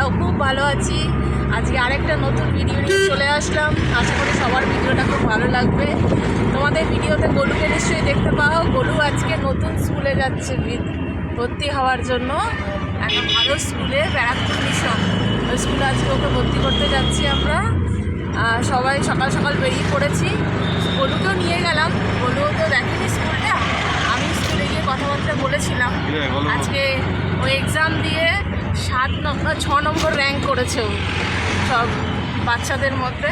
আমরাও খুব ভালো আছি। আজকে আরেকটা নতুন ভিডিও নিয়ে চলে আসলাম। আশা করি সবার ভিডিওটা খুব ভালো লাগবে। তোমাদের ভিডিওতে গলুকে নিশ্চয়ই দেখতে পাও। গলু আজকে নতুন স্কুলে যাচ্ছে ভর্তি হওয়ার জন্য। একটা ভালো স্কুলে ব্যারাকপুর মিশন ওই স্কুলে আজকে ওকে ভর্তি করতে যাচ্ছি আমরা। সবাই সকাল সকাল বেরিয়ে পড়েছি। গলুকেও নিয়ে গেলাম। গলুও তো দেখেনি স্কুলটা আমি স্কুলে গিয়ে কথাবার্তা বলেছিলাম। আজকে ওই এক্সাম দিয়ে সাত নম্বর ছ নম্বর র্যাঙ্ক করেছে ও। সব বাচ্চাদের মধ্যে।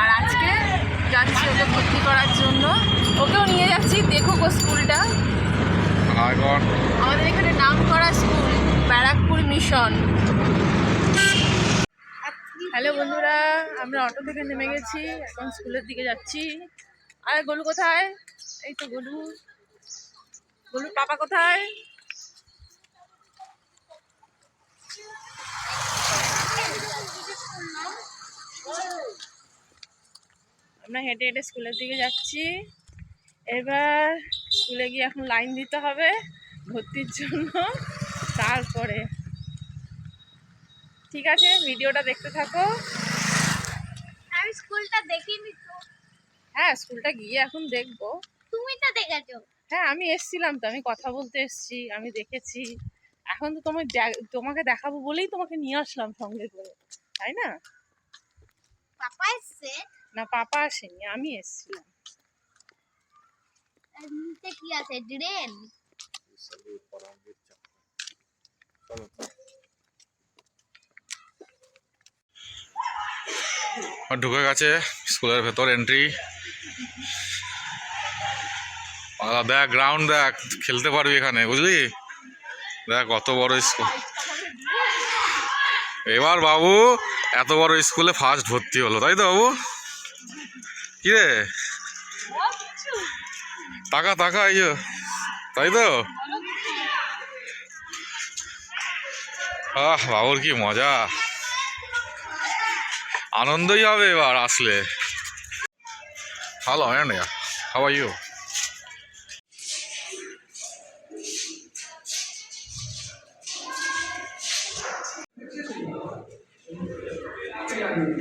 আর আজকে যাচ্ছি ওকে ভর্তি করার জন্য। ওকেও নিয়ে যাচ্ছি দেখো গো স্কুলটা। আমাদের এখানে নাম করা স্কুল ব্যারাকপুর মিশন। হ্যালো বন্ধুরা আমরা অটো থেকে নেমে গেছি এখন স্কুলের দিকে যাচ্ছি। আর গলু কোথায়? এই তো গলু। গলুর পাপা কোথায়? আমরা হেঁটে হেঁটে স্কুলের দিকে যাচ্ছি। এবার স্কুলে গিয়ে এখন লাইন দিতে হবে ভর্তির জন্য। তারপরে। ঠিক আছে ভিডিওটা দেখতে থাকো। আমি স্কুলটা দেখিনি তো। হ্যাঁ স্কুলটা গিয়ে এখন দেখব। তুমি তো দেখেছ। হ্যাঁ আমি এসছিলাম তো আমি কথা বলতে এসছি আমি দেখেছি। এখন তো তোমায় তোমাকে দেখাবো বলেই তোমাকে নিয়ে আসলাম সঙ্গে করে তাই না? পাপা এসছে? না পাপা আসেনি আমি এসছিলাম। নিচে কি আছে? ড্রেন? ঢুকে গেছে স্কুলের ভেতর এন্ট্রি দেখ গ্রাউন্ড দেখ খেলতে পারবি এখানে বুঝলি? দেখ, কত বড় স্কুল। এবার বাবু, এত বড় স্কুলে ফার্স্ট ভর্তি হলো, তাই তো বাবু? কি রে টাকা টাকা ইয়ে তাই তো? আহ, বাবুর কি মজা। আনন্দই হবে এবার আসলে। ভালো হয় না ইউ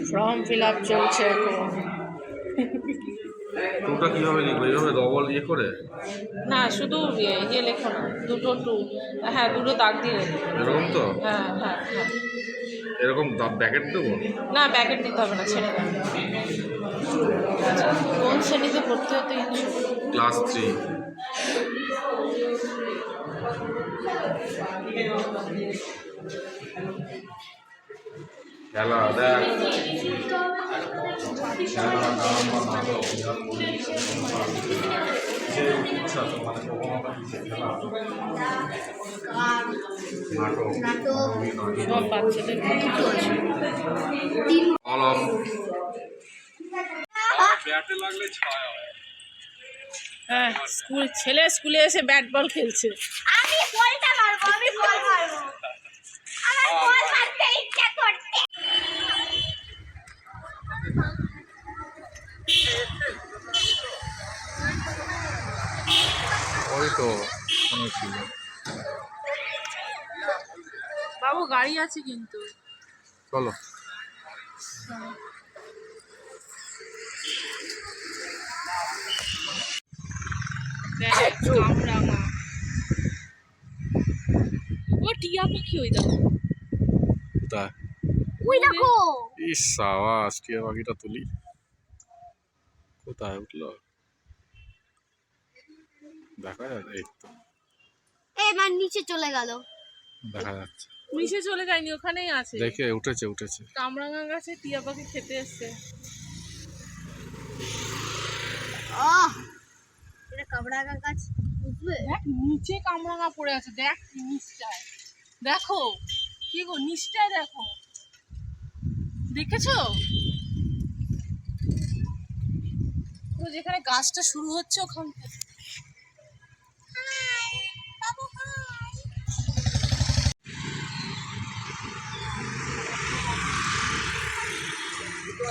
ফর্ম ফিল আপ চলছে এখন। টুটা কীভাবে লিখবে? এইভাবে ডবল ইয়ে করে? না শুধু ইয়ে ইয়ে লেখো না দুটো টু হ্যাঁ দুটো দাগ দিয়ে এরকম তো? হ্যাঁ হ্যাঁ হ্যাঁ। এরকম ব্যাকেট দেবো? না ব্যাকেট দিতে হবে না ছেড়ে দাও আচ্ছা, কোন শ্রেণীতে ভর্তি হতে ইচ্ছুক? ক্লাস থ্রি খেলা দেখ। খেলা গান বা নাটক যার মনে যে ইচ্ছা মানে প্রবণতা কিসে খেলা। নাটক নাটক। সব বাচ্চাদের ব্যাটে লাগলে ছায়া হয়। হ্যাঁ স্কুল ছেলে স্কুলে এসে ব্যাট বল খেলছে আমি বলটা মারবো আমি বল মারবো আমার বল মারতে ইচ্ছা করছে ওই তো শুনেছিল বাবু গাড়ি আছে কিন্তু। চলো। ও টিয়া পাখি ওই দেখো। কোথায়? ওই দেখো। ইস সাবাস টিয়া পাখিটা তুলি। কোথায় উঠল? দেখা যাচ্ছে এই তো। এবার নিচে চলে গেল। দেখা যাচ্ছে। নিচে চলে যায়নি ওখানেই আছে। দেখে উঠেছে উঠেছে। কামরাঙা গাছে টিয়া পাখি খেতে এসছে। আহ! এটা কাবড়াগা গাছ উঠবে? দেখ নিচে কামরাঙা পড়ে আছে দেখ নিচটায়। দেখো কি গো নিচটায় দেখো। দেখেছ? যেখানে গাছটা শুরু হচ্ছে ওখান থেকে।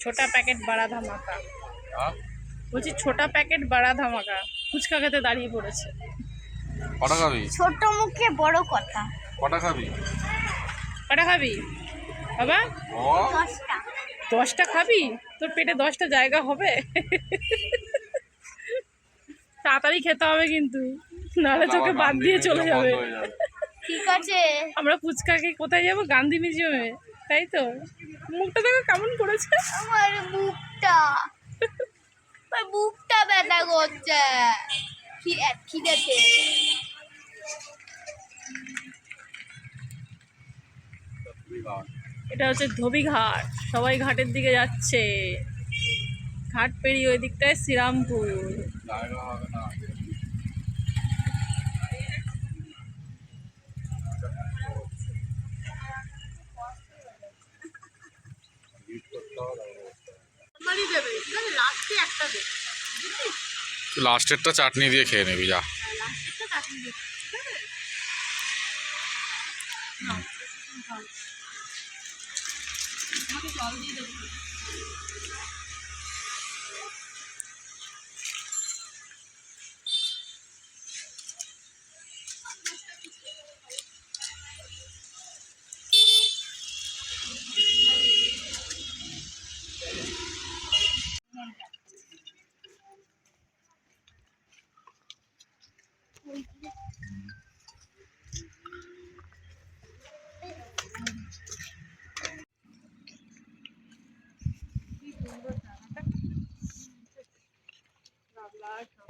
ছোটা প্যাকেট বাড়া ধামাকা। হ্যাঁ? বলছি ছোটা প্যাকেট বাড়া ধামাকা ফুচকা খেতে দাঁড়িয়ে পড়েছে। কটা খাবি? ছোট মুখে বড় কথা। কটা খাবি? কটা খাবি? বাবা? ও দশটা। দশটা খাবি? তোর পেটে দশটা জায়গা হবে? তাড়াতাড়ি খেতে হবে কিন্তু নাহলে তোকে বাদ দিয়ে চলে যাবে। ঠিক আছে। আমরা ফুচকাকে কোথায় যাব? গান্ধী মিউজিয়ামে তাই তো? মুখটা দেখো কেমন করেছে? আমার বুকটা আমার বুকটা ব্যথা করছে। কি- খিদেতে এটা হচ্ছে ধোবি ঘাট। সবাই ঘাটের দিকে যাচ্ছে। ঘাট পেরিয়ে ওই দিকটায় শ্রীরামপুর জায়গা হবে না দেবে লাস্টে একটা দেবে লাস্টেরটা চাটনি দিয়ে খেয়ে নিবি যা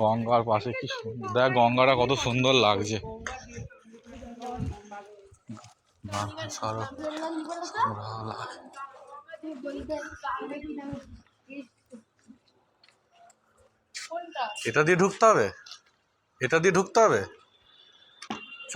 গঙ্গার পাশে কি দেখ, গঙ্গাটা কত সুন্দর লাগছে। এটা দিয়ে ঢুকতে হবে? এটা দিয়ে ঢুকতে হবে? চ।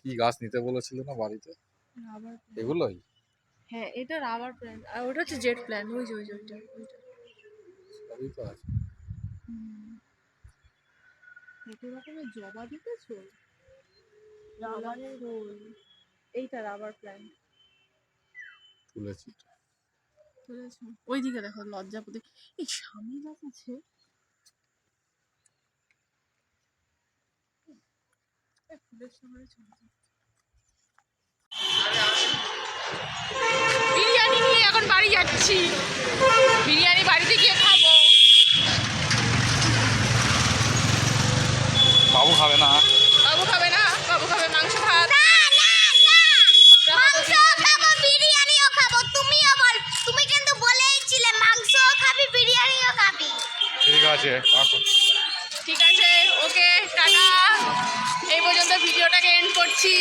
কি গাছ নিতে বলেছিল না বাড়িতে? এগুলোই? হ্যাঁ এটা রাবার প্ল্যান্ট আর ওটা হচ্ছে জেট প্ল্যান্ট ওই যে ওই যে ওইটা ওইটা। সবই তো আছে। কত রকমের জবা দিতেছো? রাবারের রোল এইটা রাবার প্ল্যান্ট তুলেছি। বুঝেছ ওইদিকে দেখো লজ্জাপতি এই স্বামী গাছ আছে ফুলের সামনে চলে আছে ঠিক আছে, ওকে, টাটা। এই পর্যন্ত ভিডিওটাকে এন্ড করছি।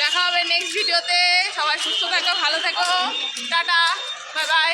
দেখা হবে নেক্সট ভিডিওতে সবাই সুস্থ থাকো, ভালো থাকো। Tata bye bye